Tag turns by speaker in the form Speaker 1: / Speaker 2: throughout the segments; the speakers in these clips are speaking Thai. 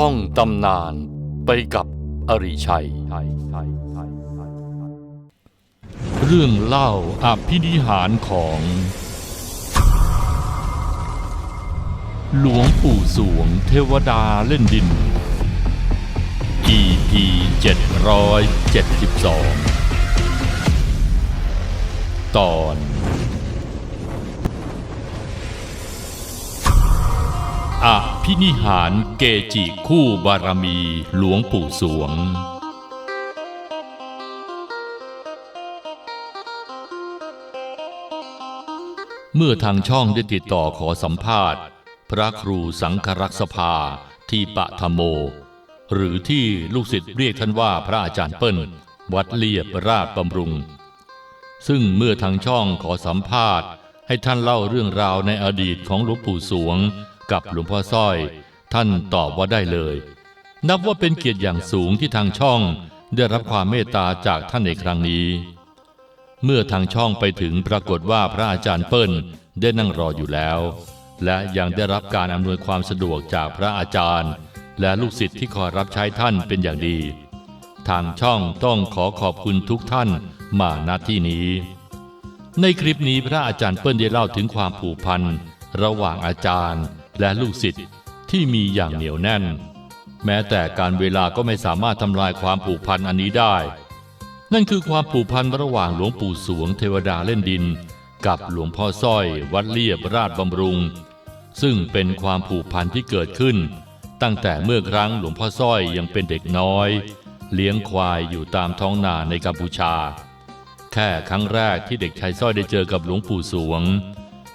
Speaker 1: ท่องตำนานไปกับอริชัย เรื่องเล่าอภินิหารของ หลวงปู่สวงเทวดาเล่นดิน EP 772 ตอนอ ภินิหารเกจิคู่บารมีหลวงปู่สวง เมื่อทางช่องได้ติดต่อขอสัมภาษณ์ พระครูสังครักษภาที่ปะธรรมโม หรือที่ลูกศิษย์เรียกท่านว่าพระอาจารย์เปิ้ล วัดเลียบราชบำรุง ซึ่งเมื่อทางช่องขอสัมภาษณ์ ให้ท่านเล่าเรื่องราวในอดีตของหลวงปู่สวง กับหลวงพ่อสร้อย ท่านตอบว่าได้เลย นับว่าเป็นเกียรติอย่างสูงที่ทางช่องได้รับความเมตตาจากท่านในครั้งนี้ เมื่อทางช่องไปถึงปรากฏว่าพระอาจารย์เปิ้ลได้นั่งรออยู่แล้ว และยังได้รับการอำนวยความสะดวกจากพระอาจารย์ และลูกศิษย์ที่คอยรับใช้ท่านเป็นอย่างดี ทางช่องต้องขอขอบคุณทุกท่านมาณที่นี้ ในคลิปนี้พระอาจารย์เปิ้ลได้เล่าถึงความผูกพันระหว่างอาจารย์ และลูกศิษย์ที่มีอย่างเหนียวแน่น แม้แต่การเวลาก็ไม่สามารถทำลายความผูกพันอันนี้ได้ นั่นคือความผูกพันระหว่างหลวงปู่สวงเทวดาเล่นดิน กับหลวงพ่อสร้อยวัดเลียบราชบำรุง ซึ่งเป็นความผูกพันที่เกิดขึ้น ตั้งแต่เมื่อครั้งหลวงพ่อสร้อยยังเป็นเด็กน้อย เลี้ยงควายอยู่ตามท้องนาในกัมพูชา แค่ครั้งแรกที่เด็กชายสร้อยได้เจอกับหลวงปู่สวง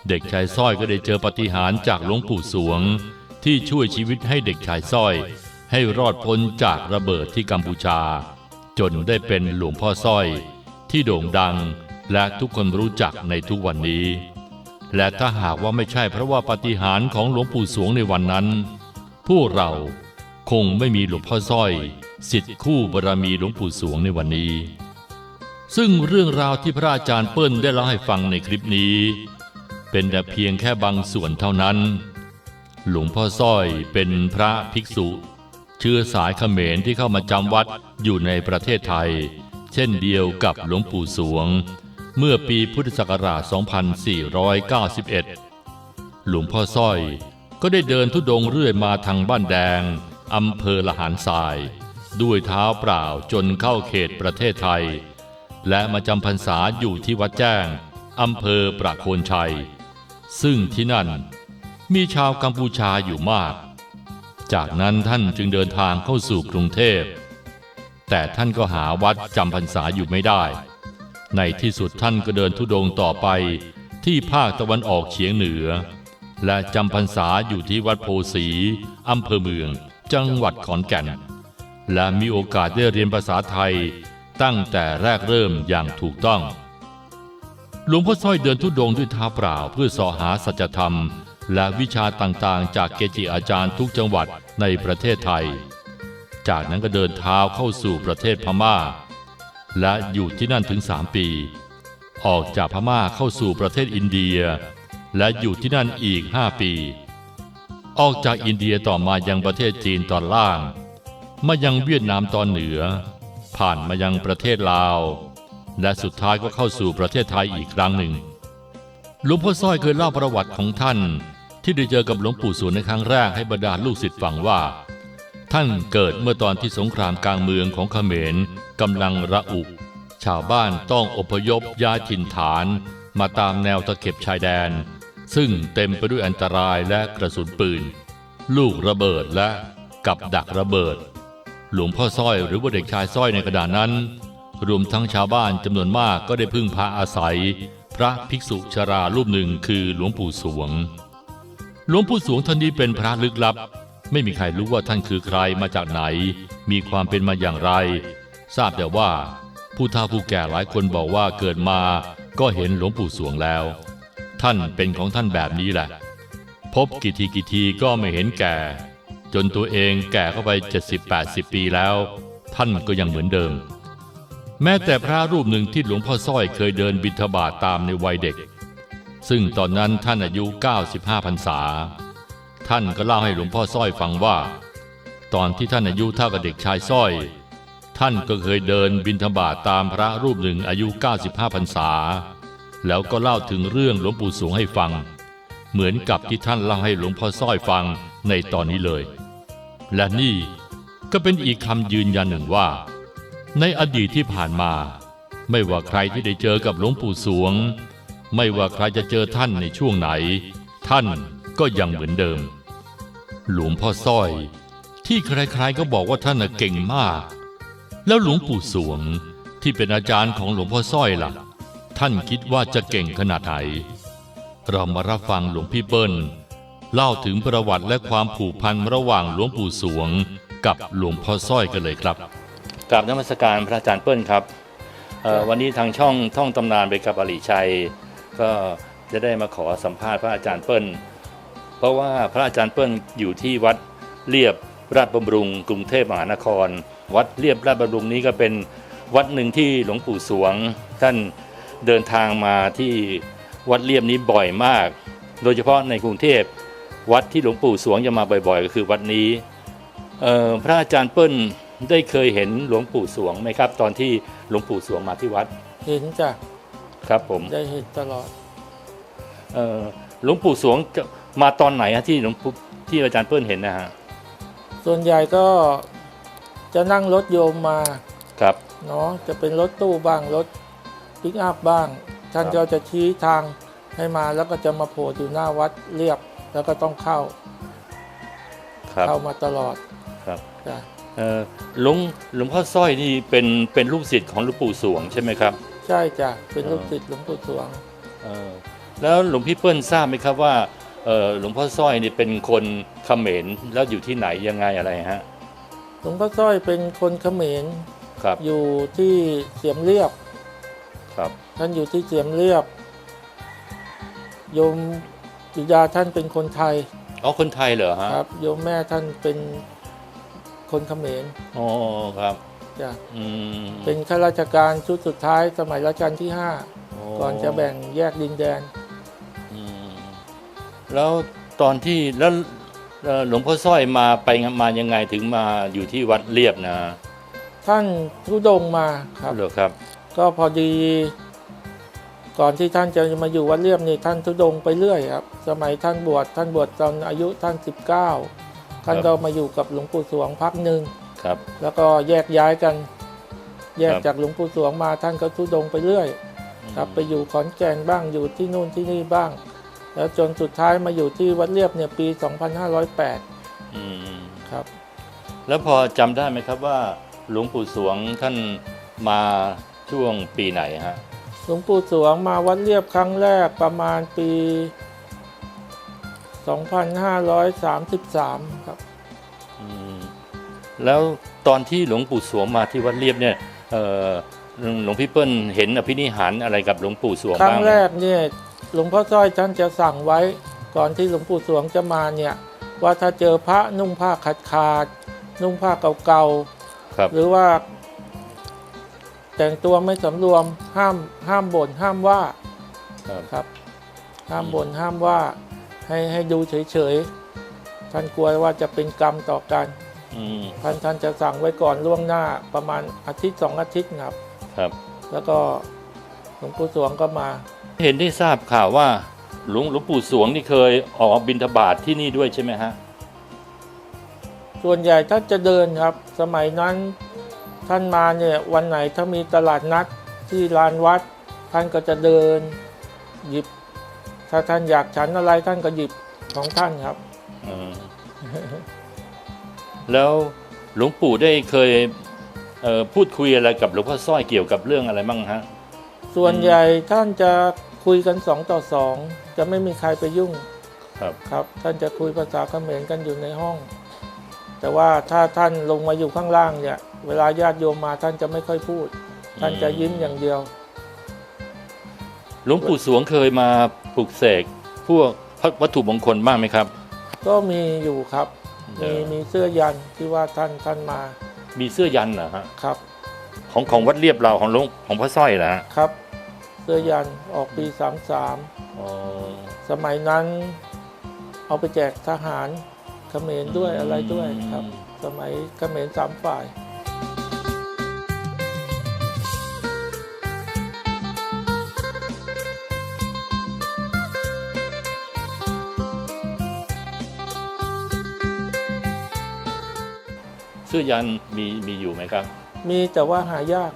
Speaker 1: เด็กชายสร้อยก็ได้เจอปฏิหารจากหลวงปู่สวง ที่ช่วยชีวิตให้เด็กชายสร้อย ให้รอดพ้นจากระเบิดที่กัมพูชา จนได้เป็นหลวงพ่อสร้อย ที่โด่งดังและทุกคนรู้จักในทุกวันนี้ และถ้าหากว่าไม่ใช่เพราะว่าปฏิหารของหลวงปู่สวงในวันนั้น พวกเราคงไม่มีหลวงพ่อสร้อยสิทธิ์คู่บารมีหลวงปู่สวงในวันนี้ ซึ่งเรื่องราวที่พระอาจารย์เปิ้ลได้เล่าให้ฟังในคลิปนี้ เป็นแต่เพียงแค่บางส่วนเท่านั้น หลวงพ่อสร้อยเป็นพระภิกษุ เชื้อสายเขมรที่เข้ามาจำวัดอยู่ในประเทศไทย เช่นเดียวกับหลวงปู่สวง เมื่อปีพุทธศักราช 2491 หลวงพ่อสร้อยก็ได้เดินทุดงเรื่อยมาทางบ้านแดงอำเภอละหารทราย ด้วยเท้าเปล่าจนเข้าเขตประเทศไทย และมาจำพรรษาอยู่ที่วัดแจ้งอำเภอประโคนชัย ซึ่งที่นั่นมีชาวกัมพูชาอยู่มาก จากนั้นท่านจึงเดินทางเข้าสู่กรุงเทพ แต่ท่านก็หาวัดจำพรรษาอยู่ไม่ได้ ในที่สุดท่านก็เดินทุดงค์ต่อไปที่ภาคตะวันออกเฉียงเหนือ และจำพรรษาอยู่ที่วัดโพสีอำเภอเมือง จังหวัดขอนแก่น และมีโอกาสได้เรียนภาษาไทยตั้งแต่แรกเริ่มอย่างถูกต้อง หลวงพ่อสร้อยเดินทุดงด้วยเท้าเปล่าเพื่อสอหาสัจธรรม และวิชาต่างๆ จากเกจิอาจารย์ทุกจังหวัดในประเทศไทย จากนั้นก็เดินเท้าเข้าสู่ประเทศพม่า และอยู่ที่นั่นถึงสามปี ออกจากพม่าเข้าสู่ประเทศอินเดีย และอยู่ที่นั่นอีกห้าปี ออกจากอินเดียต่อมายังประเทศจีนตอนล่าง มายังเวียดนามตอนเหนือ ผ่านมายังประเทศลาว และสุดท้ายก็เข้าสู่ประเทศไทยอีกครั้งหนึ่ง หลวงพ่อสร้อยเคยเล่าประวัติของท่าน ที่ได้เจอกับหลวงปู่สวงในครั้งแรกให้บรรดาลูกศิษย์ฟังว่า ท่านเกิดเมื่อตอนที่สงครามกลางเมืองของเขมรกำลังระอุ ชาวบ้านต้องอพยพย้ายถิ่นฐาน มาตามแนวตะเข็บชายแดน ซึ่งเต็มไปด้วยอันตรายและกระสุนปืน ลูกระเบิดและกับดักระเบิด หลวงพ่อสร้อยหรือว่าเด็กชายสร้อยในกระดานนั้น รวมทั้งชาวบ้านจำนวนมากก็ได้พึ่งพาอาศัย พระภิกษุชรารูปหนึ่งคือหลวงปู่สวง หลวงปู่สวงท่านนี้เป็นพระลึกลับ ไม่มีใครรู้ว่าท่านคือใครมาจากไหน มีความเป็นมาอย่างไร ทราบแต่ว่า ผู้เฒ่าผู้แก่หลายคนบอกว่าเกิดมาก็เห็นหลวงปู่สวงแล้ว ท่านเป็นของท่านแบบนี้แหละ พบกี่ทีกี่ทีก็ไม่เห็นแก่ จนตัวเองแก่เข้าไป 70-80 ปีแล้ว ท่านก็ยังเหมือนเดิม แม้แต่พระรูปหนึ่งที่หลวงพ่อสร้อยเคยเดินบิณฑบาตตามในวัยเด็ก ซึ่งตอนนั้นท่านอายุ 95พรรษา ท่านก็เล่าให้หลวงพ่อสร้อยฟังว่า
Speaker 2: ตอนที่ท่านอายุเท่ากับเด็กชายสร้อย ท่านก็เคยเดินบินธบาตตามพระรูปหนึ่งอายุ 95พรรษา แล้วก็เล่าถึงเรื่องหลวงปู่สวงให้ฟัง เหมือนกับที่ท่านเล่าให้หลวงพ่อสร้อยฟังในตอนนี้เลย และนี่ก็เป็นอีกคำยืนยันหนึ่งว่า ในอดีตที่ผ่านมา ไม่ว่าใครที่ได้เจอกับหลวงปู่สวง ไม่ว่าใครจะเจอท่านในช่วงไหน ท่านก็ยังเหมือนเดิม หลวงพ่อสร้อย ที่ใครๆก็บอกว่าท่านเก่งมาก แล้วหลวงปู่สวงที่เป็นอาจารย์ของหลวงพ่อสร้อยล่ะ ท่านคิดว่าจะเก่งขนาดไหน เรามารับฟังหลวงพี่เปิ้ลเล่าถึงประวัติและความผูกพันระหว่างหลวงปู่สวง กับหลวงพ่อสร้อยกันเลยครับ กราบนมัสการพระอาจารย์เปิ้ลครับเอ่อวันนี้ทางช่องท่องตำนานไปกับอริชัย ก็จะได้มาขอสัมภาษณ์พระอาจารย์เปิ้ล เพราะว่าพระอาจารย์เปิ้ลอยู่ที่วัดเรียบราชบำรุง กรุงเทพมหานคร วัดเรียบราชบำรุงนี้ก็เป็นวัดหนึ่งที่หลวงปู่สวง ท่านเดินทางมาที่วัดเรียบนี้บ่อยมาก โดยเฉพาะในกรุงเทพวัดที่หลวงปู่สวงจะมาบ่อย ๆ ก็คือวัดนี้เอ่อพระอาจารย์เปิ้ล ได้เคยเห็นหลวงปู่สวงไหมครับ ตอนที่หลวงปู่สวงมาที่วัด
Speaker 3: เห็นจ้ะ
Speaker 2: ครับผม
Speaker 3: ได้เห็นตลอด
Speaker 2: เอ่อหลวงปู่สวงจะมาตอนไหนฮะที่หลวงปู่ที่อาจารย์เปิ้ลเห็นนะฮะ
Speaker 3: ส่วนใหญ่ก็จะนั่งรถโยมมา
Speaker 2: ครับ
Speaker 3: เนาะจะเป็นรถตู้บ้างรถปิกอัพบ้าง ท่าน
Speaker 2: ครับ
Speaker 3: ก็จะชี้ทางให้มาแล้วก็จะมาโผล่อยู่หน้าวัดเรียบแล้วก็ต้องเข้า
Speaker 2: ครับ
Speaker 3: เข้ามาตลอด
Speaker 2: ครับ
Speaker 3: จ้ะ
Speaker 2: เอ่อ หลวงหลวงพ่อสร้อยนี่เป็นเป็นลูกศิษย์ของหลวงปู่สวงใช่ไหมครับ
Speaker 3: ใช่จ้ะเป็น
Speaker 2: เออ
Speaker 3: ลูกศิษย์หลวงปู่สวง
Speaker 2: เอ่อแล้วหลวงพี่เปิ้ลทราบไหมครับว่าเอ่อหลวงพ่อสร้อยนี่เป็นคนเขมรแล้วอยู่ที่ไหนยังไงอะไรฮะ
Speaker 3: หลวงพ่อสร้อยเป็นคนเขมร
Speaker 2: ครับ
Speaker 3: อยู่ที่เสียมเรียบ
Speaker 2: ครับ
Speaker 3: ท่านอยู่ที่เสียมเรียบโยมบิดาท่านเป็นคนไทย
Speaker 2: อ๋อคนไทยเหรอฮะ
Speaker 3: ครับโยมแม่ท่านเป็น คนเขมร
Speaker 2: อ๋อครับ
Speaker 3: จ้ะ
Speaker 2: อืม
Speaker 3: เป็นข้าราชการชุดสุดท้ายสมัยรัชกาลที่
Speaker 2: โ5
Speaker 3: ก่อนจะแบ่งแยกดินแดน
Speaker 2: อืมแล้วตอนที่แล้วเอ่อหลวงพ่อสร้อยมาไปมายังไงถึงมาอยู่ที่วัดเรียบนะ
Speaker 3: ท่านทุดงค์มาครับ
Speaker 2: เหรอครับ
Speaker 3: ก็พอดีก่อนที่ท่านจะมาอยู่วัดเรียบนี่ท่านทุดงค์ไปเรื่อยครับ สมัยท่านบวชท่านบวชตอนอายุท่าน19 ท่านก็มาอยู่กับหลวงปู่สวงพักหนึ่ง
Speaker 2: ครับ
Speaker 3: แล้วก็แยกย้ายกัน แยก
Speaker 2: ครับ
Speaker 3: จากหลวงปู่สวงมาท่านก็ทุดงค์ไปเรื่อย ครับไปอยู่ขอนแก่นบ้างอยู่ที่นู่นที่นี่บ้าง แล้วจนสุดท้ายมาอยู่ที่วัดเรียบเนี่ยปี 2508
Speaker 2: อืม
Speaker 3: ครับ
Speaker 2: แล้วพอจำได้ไหมครับว่าหลวงปู่สวงท่านมาช่วงปีไหนฮะ
Speaker 3: หลวงปู่สวงมาวัดเรียบครั้งแรกประมาณปี 2533 ครับ
Speaker 2: อืมแล้วตอนที่หลวงปู่สวงมาที่วัดเรียบเนี่ยเอ่อหลวงพี่เปิ้ลเห็นอภินิหารอะไรกับหลวงปู่สวง
Speaker 3: ครั้
Speaker 2: บ้างงไหม
Speaker 3: แรกเนี่ยหลวงพ่อสร้อยท่านจะสั่งไว้ก่อนที่หลวงปู่สวงจะมาเนี่ย ว่าถ้าเจอพระนุ่งผ้าขาดขาดๆนุ่งผ้าเก่า
Speaker 2: ครับ
Speaker 3: ๆหรือว่า แต่งตัวไม่สำรวมห้ามห้ามบ่นห้ามว่า
Speaker 2: ครับ
Speaker 3: ครับห้ามบ่นห้ามว่า ให้ให้ดูเฉยๆ ท่านกลัวว่าจะเป็นกรรมต่อกัน
Speaker 2: อืม
Speaker 3: ท่านท่านจะสั่งไว้ก่อนล่วงหน้าประมาณอาทิตย์สองอาทิตย์ครับ
Speaker 2: ครับ
Speaker 3: แล้วก็หลวงปู่สวงก็มา
Speaker 2: เห็นได้ทราบข่าวว่า หลวงหลวงปู่สวงนี่เคยออกบิณฑบาตที่นี่ด้วยใช่ไหมฮะ
Speaker 3: ส่วนใหญ่ท่านจะเดินครับ สมัยนั้นท่านมาเนี่ยวันไหนถ้ามีตลาดนัดที่ลานวัด ท่านก็จะเดิน หยิบ ถ้าท่านอยากฉันอะไรท่านก็หยิบของท่านครับ
Speaker 2: อืมแล้วหลวงปู่ได้เคยเอ่อพูดคุยอะไรกับหลวงพ่อสร้อยเกี่ยวกับเรื่องอะไรบ้างฮะ
Speaker 3: ส่วนใหญ่ท่านจะคุยกันสองต่อสองจะไม่มีใครไปยุ่ง
Speaker 2: ครับ
Speaker 3: ครับ ท่านจะคุยภาษาเขมรกันอยู่ในห้อง แต่ว่าถ้าท่านลงมาอยู่ข้างล่างเนี่ย เวลาญาติโยมมาท่านจะไม่ค่อยพูด ท่านจะยิ้มอย่างเดียว
Speaker 2: หลวงปู่สวงเคยมา ปลุกเสกพวกวัตถุมงคลบ้างไหมครับ
Speaker 3: ก็มีอยู่ครับ
Speaker 2: เอ
Speaker 3: มี
Speaker 2: อ
Speaker 3: มีเสื้อยันที่ว่าท่านท่านมา
Speaker 2: มีเสื้อยันเหรอฮะ
Speaker 3: ครับ
Speaker 2: ของของวัดเรียบเราของหลวงของพ่อสร้อยเหรอฮะ
Speaker 3: ครับ เสื้อยันออกปี
Speaker 2: อ๋อ
Speaker 3: 33สมัยนั้น เอาไปแจกทหารเขมรด้วยอะไรด้วยครับ สมัยเขมรสามฝ่าย
Speaker 1: เสื้อยันมีมีอยู่ไหมครับ
Speaker 3: มีแต่ว่าหายาก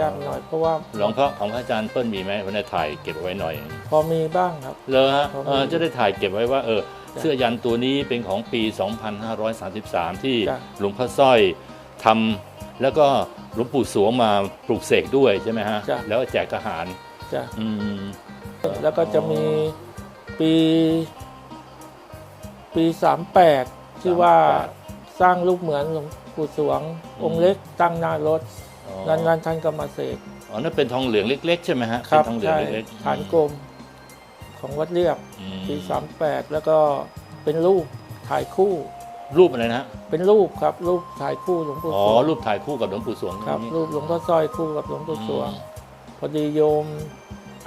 Speaker 3: ยากหน่อยเพราะว่า
Speaker 1: หลวงพ่อของพระอาจารย์เปิ้ลมีไหมวันนี้ถ่ายเก็บไว้หน่อย
Speaker 3: พอมีบ้างครับ
Speaker 1: เลยฮะ
Speaker 3: พอมี
Speaker 1: เออจะได้ถ่ายเก็บไว้ว่าเออ
Speaker 3: จ้ะ
Speaker 1: เสื้อยันตัวนี้เป็นของปี 2533 ที่
Speaker 3: จ้ะ
Speaker 1: หลวงพ่อสร้อยทำแล้วก็หลวงปู่สวงมาปลูกเสกด้วยใช่ไหมฮะ
Speaker 3: จ้ะ
Speaker 1: แล้วแจกทหาร
Speaker 3: จ้ะ
Speaker 1: อืม
Speaker 3: แล้วก็จะมีปีปีสามแปดที่ว่าสร้างรูปเหมือนหลวง ปู่สวง องค์เล็กตั้งหน้ารถ
Speaker 1: อ๋อ
Speaker 3: นั้นนั้นท่านก็มาเสก
Speaker 1: อ๋อนั่นเป็นทองเหลืองเล็ก ๆ ใช่ไหมฮะ
Speaker 3: ครับ
Speaker 1: เป็นทองเหลือง
Speaker 3: ใช่
Speaker 1: เล็กๆ
Speaker 3: ฐานกลมของวัดเรียบ
Speaker 1: อืม
Speaker 3: ปีสามแปดแล้วก็เป็นรูปถ่ายคู่
Speaker 1: รูปอะไรนะฮะ
Speaker 3: เป็นรูปครับรูปถ่ายคู่หลวงปู่
Speaker 1: อ๋อ
Speaker 3: สวง
Speaker 1: รูปถ่ายคู่กับหลวงปู่สวง
Speaker 3: ครับ
Speaker 1: นี่
Speaker 3: รูปหลวงพ่อสร้อยคู่กับหลวงปู่สวง
Speaker 1: อืม
Speaker 3: พอดีโยม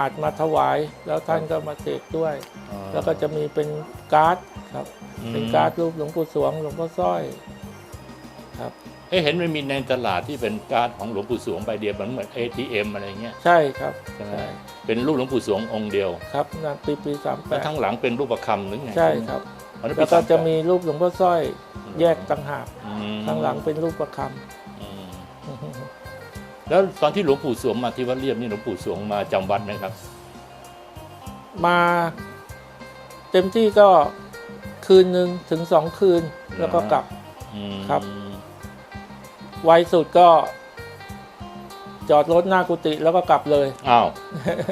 Speaker 3: อัดมาถวาย แล้วท่านก็มาเสกด้วย
Speaker 1: อ๋อ
Speaker 3: แล้วก็จะมีเป็นการ์ดครับ
Speaker 1: อืม
Speaker 3: เป็นการ์ดรูปหลวงปู่สวงหลวงพ่อสร้อย ครับ
Speaker 1: เอ๊ะเห็นมันมีในตลาดที่เป็นการ์ดของหลวงปู่สวงใบเดียวเหมือนเหมือน ATM อะไรเงี้ย
Speaker 3: ใช่ครับ
Speaker 1: ใช่ไหม
Speaker 3: ใช่
Speaker 1: เป็นรูปหลวงปู่สวงองค์เดียว
Speaker 3: ครับนั่นปีปีสามแป
Speaker 1: แล้ว
Speaker 3: ด
Speaker 1: ทั้งหลังเป็นรูปประคำหรือไง
Speaker 3: ใช่ครับ
Speaker 1: อ๋อนั่น
Speaker 3: แล้
Speaker 1: ปี
Speaker 3: วก็จะ
Speaker 1: 38
Speaker 3: มีรูปหลวงพ่อสร้อยแยกต่างหาก
Speaker 1: อืม
Speaker 3: ข้างหลังเป็นรูปประค
Speaker 1: อืมำแล้วตอนที่หลวงปู่สวงมาที่วัดเรียบนี่หลวงปู่สวงมาจำวัดไหมครับ
Speaker 3: มาเต็มที่ก็คืนหนึ่งถึงสองคืนแล้วก็กลับ
Speaker 1: อืม
Speaker 3: ครับ ไวสุดก็ จอดรถหน้ากุฏิแล้วก็กลับเลย
Speaker 1: อ้าว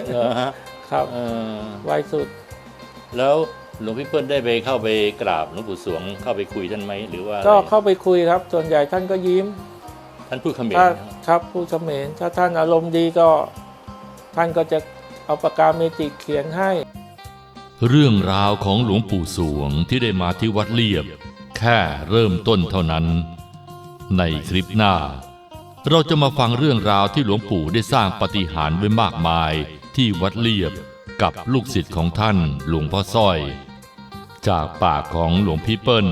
Speaker 1: เหรอฮะ
Speaker 3: ครับ
Speaker 1: เออ
Speaker 3: ไวสุด
Speaker 1: แล้วหลวงพี่เปิ้ลได้ไปเข้าไปกราบหลวงปู่สวงเข้าไปคุยท่านไหมหรือว่า
Speaker 3: ก็
Speaker 1: อะไร
Speaker 3: เข้าไปคุยครับ ส่วนใหญ่ท่านก็ยิ้ม
Speaker 1: ท่านพูดเขมร
Speaker 3: ถ้า
Speaker 1: นะครับ
Speaker 3: ครับผู้เขมรถ้าท่านอารมณ์ดีก็ ท่านก็จะเอาปากกาเมจิกเขียนให้
Speaker 1: เรื่องราวของหลวงปู่สวงที่ได้มาที่วัดเรียบ แค่เริ่มต้นเท่านั้น ในคลิปหน้า เราจะมาฟังเรื่องราวที่หลวงปู่ได้สร้างปฏิหารไว้มากมายที่วัดเรียบกับลูกศิษย์ของท่านหลวงพ่อสร้อย จากปากของหลวงพี่เปิ้ล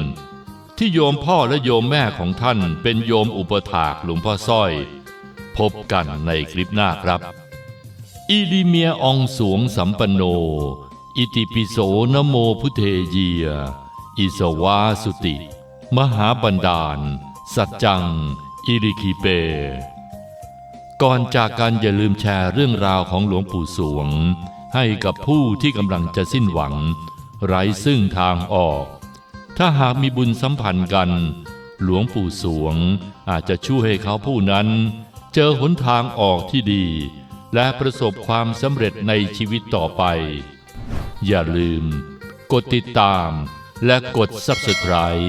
Speaker 1: ที่โยมพ่อและโยมแม่ของท่านเป็นโยมอุปถากหลวงพ่อสร้อย พบกันในคลิปหน้าครับอิลิเมียองสวงสัมปันโน อิติปิโสนโมพุทเทเยีย อิสวาสุติ มหาบันดาล สัจจัง อิริคิเป ก่อนจากกันอย่าลืมแชร์เรื่องราวของหลวงปู่สวง ให้กับผู้ที่กำลังจะสิ้นหวัง ไร้ซึ่งทางออก ถ้าหากมีบุญสัมพันธ์กัน หลวงปู่สวงอาจจะช่วยให้เขาผู้นั้น เจอหนทางออกที่ดี และประสบความสำเร็จในชีวิตต่อไป อย่าลืม กดติดตามและกด Subscribe